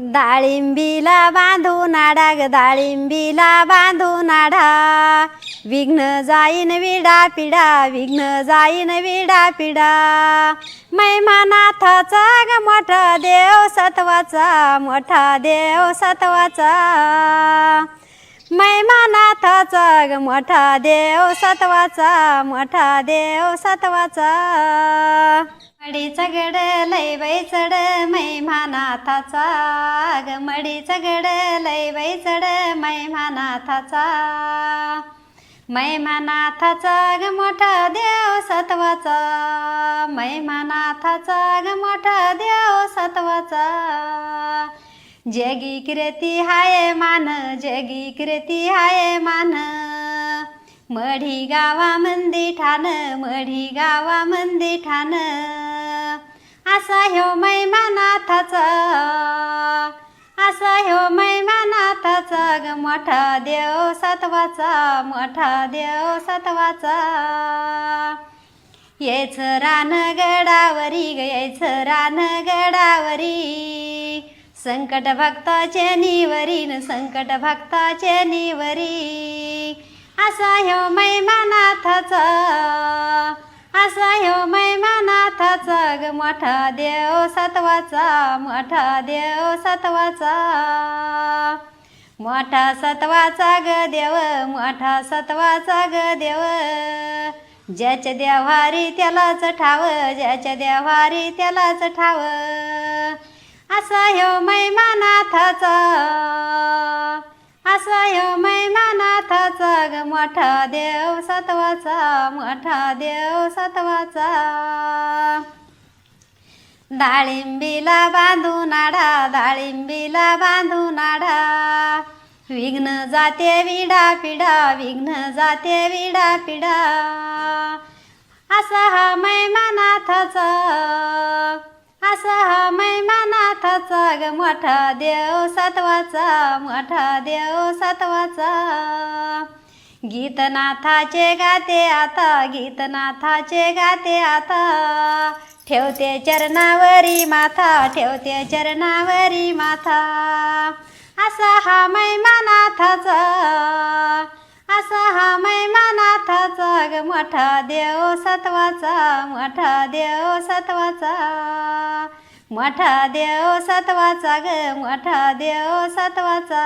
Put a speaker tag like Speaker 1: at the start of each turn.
Speaker 1: डाळिंबीला बांधून नाडा ग डाळिंबीला बांधून आडा. विघ्न जाईन विडा पिडा विघ्न जाईन विडा पिडा. मैमानाथाचा ग मोठा देव सत्वाचा मोठा देव सत्वाचा. मैमानाथाचा ग मोठा देव सत्वाचा मोठा देव सत्वाचा. गड लय बाई चढ मैमानाथाचा ग मडीचा गड लय बाई चढ मैमानाथाचा मैमानाथाचा ग मोठा देव सत्वाचा. मैमानाथाचा ग मोठा देव सत्वाचा. जगी किरती हाय मान जगी किरती हाय मान. मढी गावा मंदी ठाण मढी गावा मंदी ठाण. असा ह्यो मैमानाथाचा. असा ह्यो मैमानाथाचा ग मोठा देव सत्वाचा मोठा देव सत्वाचा. येच रान गडावरी ग रान गडावरी. संकट भक्ताचे निवरी न संकट भक्ताचे निवरी. असा ह्यो मैमानाथाचा. असा ह्यो मैमानाथाचा ग मोठा देव सत्वाचा मोठा देव सत्वाचा. मोठा सत्वाचा ग देव मोठा सत्वाचा ग देव. ज्याच्या देवारी त्यालाच ठाव ज्याच्या देवारी त्यालाच ठाव. असा ह्यो मैमानाथाचा मोठा देव सत्वाचा मोठा देव सत्वाचा. डाळिंबीला बांधून आडा डाळिंबीला बांधून आडा. विघ्न जाते विडा पिडा विघ्न जाते विडा पिडा. असा हा मैमानाथाचा असा हा मैमानाथाचा ग मोठा देव सत्वाचा मोठा देव सत्वाचा. गीतनाथाचे गाते आता गीतनाथाचे गाते आता. ठेवते चरणावरी माथा ठेवते चरणावरी माथा. असा हा मैमानाथाचा असा हा मैमानाथाचा ग मोठा देव सत्वाचा मोठा देव सत्वाचा. मोठा देव सत्वाचा ग मोठा देव सत्वाचा.